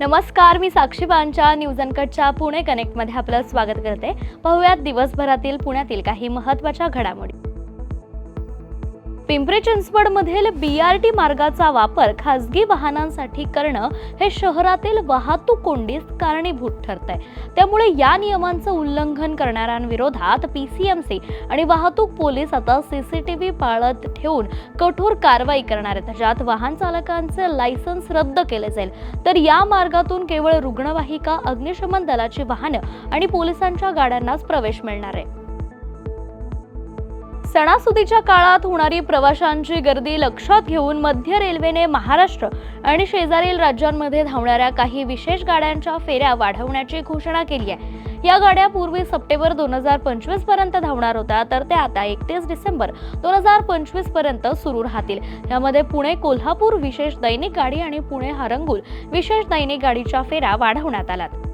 नमस्कार मी साक्षी पांच्या न्यूज अनकटच्या पुणे कनेक्टमध्ये आपलं स्वागत करते. पाहूयात दिवसभरातील पुण्यातील काही महत्त्वाच्या घडामोडी. पिंपरी चिंचवडमधील बी आर टी मार्गाचा वापर खासगी वाहनांसाठी करणं हे शहरातील वाहतूक कोंडीस कारणीभूत ठरत आहे त्यामुळे या नियमांचं उल्लंघन करणाऱ्यांविरोधात पी सी एम सी आणि वाहतूक पोलीस आता सी सी टी व्ही पाळत ठेवून कठोर कारवाई करणार आहेत. ज्यात वाहन चालकांचे लायसन्स रद्द केले जाईल. तर या मार्गातून केवळ रुग्णवाहिका अग्निशमन दलाची वाहनं आणि पोलिसांच्या गाड्यांनाच प्रवेश मिळणार आहे. सणासुदीच्या काळात होणारी प्रवाशांची गर्दी लक्षात घेऊन मध्य रेल्वेने महाराष्ट्र आणि शेजारील राज्यांमध्ये धावणाऱ्या काही विशेष गाड्यांच्या फेऱ्या वाढवण्याची घोषणा केली आहे. या गाड्या पूर्वी सप्टेंबर दोन हजार पंचवीसपर्यंत धावणार होत्या तर त्या आता एकतीस डिसेंबर दोन हजार पंचवीसपर्यंत सुरू राहतील. यामध्ये पुणे कोल्हापूर विशेष दैनिक गाडी आणि पुणे हरंगुल विशेष दैनिक गाडीच्या फेऱ्या वाढवण्यात आल्यात.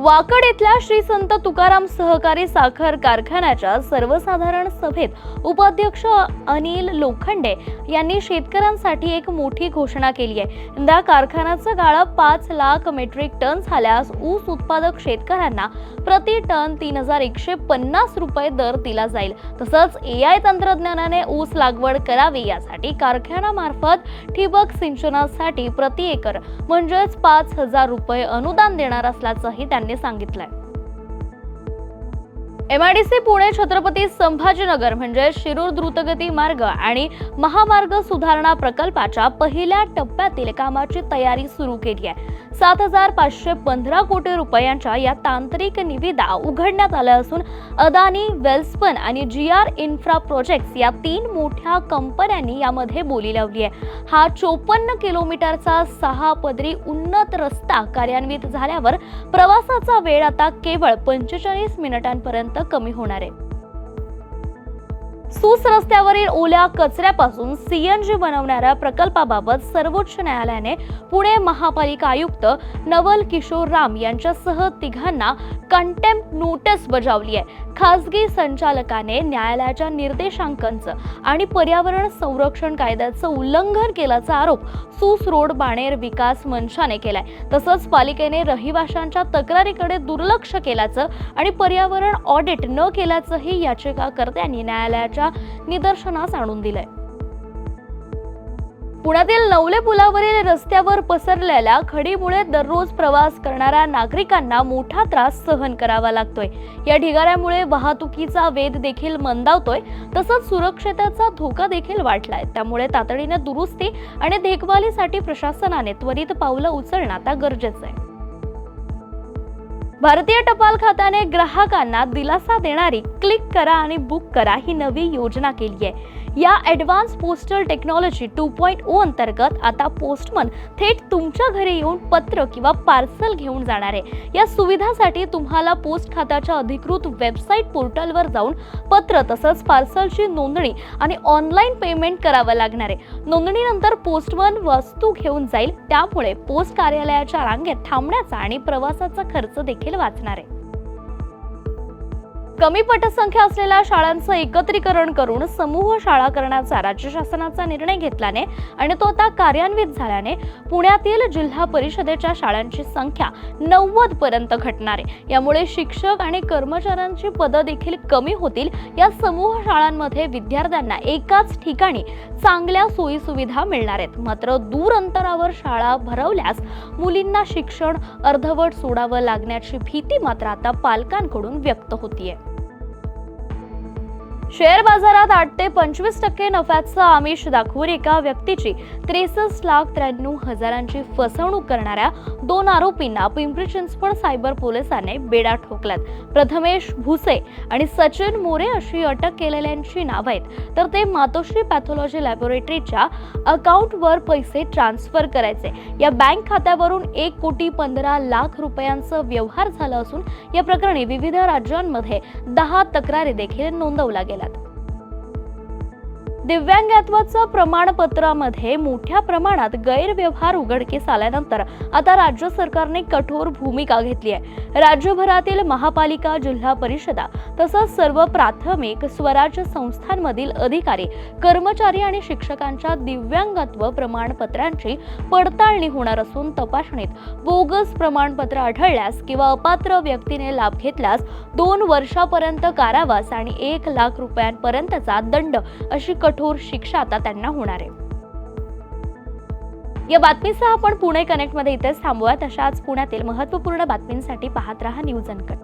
वाकड इथल्या श्री संत तुकाराम सहकारी साखर कारखान्याच्या सर्वसाधारण सभेत उपाध्यक्ष अनिल लोखंडे यांनी शेतकऱ्यांसाठी एक मोठी घोषणा केली आहे. यंदा कारखान्याचा गाळा पाच लाख मेट्रिक टन झाल्यास ऊस उत्पादक शेतकऱ्यांना प्रति टन तीन हजार एकशे पन्नास रुपये दर दिला जाईल. तसंच ए आय तंत्रज्ञानाने ऊस लागवड करावी यासाठी कारखान्यामार्फत ठिबक सिंचनासाठी प्रति एकर म्हणजेच पाच हजार रुपये अनुदान देणार असल्याचंही त्यांनी सांगितलंय. एमआयडीसी पुणे छत्रपती संभाजीनगर म्हणजे शिरूर द्रुतगती मार्ग आणि महामार्ग सुधारणा प्रकल्पाच्या पहिल्या टप्प्यातील कामाची तयारी सुरू केली आहे. सात हजार पाचशे पंधरा कोटी रुपयांच्या या तांत्रिक निविदा उघडण्यात आल्या असून अदानी वेल्सपन आणि जी आर इन्फ्रा प्रोजेक्ट्स या तीन मोठ्या कंपन्यांनी यामध्ये बोली लावली आहे. हा चोपन्न किलोमीटरचा सहा पदरी उन्नत रस्ता कार्यान्वित झाल्यावर प्रवासाचा वेळ आता केवळ पंचेचाळीस मिनिटांपर्यंत कमी होणार आहे. सूस रस्त्यावरील ओल्या कचऱ्यापासून सीएनजी बनवणाऱ्या प्रकल्पाबाबत सर्वोच्च न्यायालयाने पुणे महापालिका आयुक्त नवल किशोर राम यांच्यासह तिघांना कंटेम्प्ट नोटीस बजावली आहे. खासगी संचालकाने न्यायालयाच्या निर्देशांकांचं आणि पर्यावरण संरक्षण कायद्याचं उल्लंघन केल्याचा आरोप सूस रोड बाणेर विकास मंचाने केलाय. तसंच पालिकेने रहिवाशांच्या तक्रारीकडे दुर्लक्ष केल्याचं आणि पर्यावरण ऑडिट न केल्याचंही याचिकाकर्त्यांनी न्यायालयाच्या निदर्शनास आणून दिलंय. पुण्यातील नवले पुलावरील रस्त्यावर पसरलेल्या खडीमुळे दररोज प्रवास करणाऱ्या नागरिकांना मोठा त्रास सहन करावा लागतोय. या ढिगाऱ्यामुळे वाहतुकीचा वेध देखील मंदावतोय. तसंच सुरक्षतेचा धोका देखील वाढलाय. त्यामुळे तातडीने दुरुस्ती आणि देखभालीसाठी प्रशासनाने त्वरित पावलं उचलणं आता गरजेचं आहे. भारतीय टपाल खात्याने ग्राहकांना दिलासा देणारी क्लिक करा आणि बुक करा ही नवी योजना केली आहे. या advance postal technology two point O अंतर्गत आता पोस्टमन थेट तुमच्या घरी येऊन पत्र किंवा पार्सल घेऊन जाणार आहे. या सुविधासाठी तुम्हाला पोस्ट खात्याच्या अधिकृत वेबसाईट पोर्टलवर जाऊन पत्र तसंच पार्सलची नोंदणी आणि ऑनलाईन पेमेंट करावं लागणार आहे. नोंदणीनंतर पोस्टमन वस्तू घेऊन जाईल त्यामुळे पोस्ट कार्यालयाच्या रांगेत थांबण्याचा आणि प्रवासाचा खर्च देखील वाचणार आहे. कमी पटसंख्या असलेल्या शाळांचं एकत्रीकरण करून समूह शाळा करण्याचा राज्य शासनाचा निर्णय घेतल्याने आणि तो आता कार्यान्वित झाल्याने पुण्यातील जिल्हा परिषदेच्या शाळांची संख्या नव्वद पर्यंत घटणार आहे. यामुळे शिक्षक आणि कर्मचाऱ्यांची पदं देखील कमी होतील. या समूह शाळांमध्ये विद्यार्थ्यांना एकाच ठिकाणी चांगल्या सोयी सुविधा मिळणार आहेत. मात्र दूर अंतरावर शाळा भरवल्यास मुलींना शिक्षण अर्धवट सोडावं लागण्याची भीती मात्र आता पालकांकडून व्यक्त होतीये. शेअर बाजारात आठ ते पंचवीस टक्के नफ्याचं आमिष दाखवून एका व्यक्तीची त्रेसष्ट लाख त्र्याण्णव हजारांची फसवणूक करणाऱ्या दोन आरोपींना पिंपरी चिंचवड सायबर पोलिसांनी बेडा ठोकल्यात. प्रथमेश भुसे आणि सचिन मोरे अशी अटक केलेल्यांची नावं आहेत. तर ते मातोश्री पॅथॉलॉजी लॅबोरेटरीच्या अकाउंटवर पैसे ट्रान्सफर करायचे. या बँक खात्यावरून एक कोटी पंधरा लाख रुपयांचं व्यवहार झाला असून या प्रकरणी विविध राज्यांमध्ये दहा तक्रारी देखील नोंदवल्या गेल्या. दिव्यांगत्वाचं प्रमाणपत्रामध्ये मोठ्या प्रमाणात गैरव्यवहार उघडकीस आल्यानंतर आता राज्य सरकारने कठोर भूमिका घेतली आहे. राज्यभरातील महापालिका जिल्हा परिषदा तसंच सर्व प्राथमिक स्वराज्य संस्थांमधील अधिकारी कर्मचारी आणि शिक्षकांच्या दिव्यांगत्व प्रमाणपत्रांची पडताळणी होणार असून तपासणीत बोगस प्रमाणपत्र आढळल्यास किंवा अपात्र व्यक्तीने लाभ घेतल्यास दोन वर्षापर्यंत कारावास आणि एक लाख रुपयांपर्यंतचा दंड अशी कठोर शिक्षा आता त्यांना होणार आहे. या बातमीसह आपण पुणे कनेक्टमध्ये इथेच थांबूयात. अशाच पुण्यातील महत्त्वपूर्ण बातमींसाठी पाहत रहा न्यूज अनकट.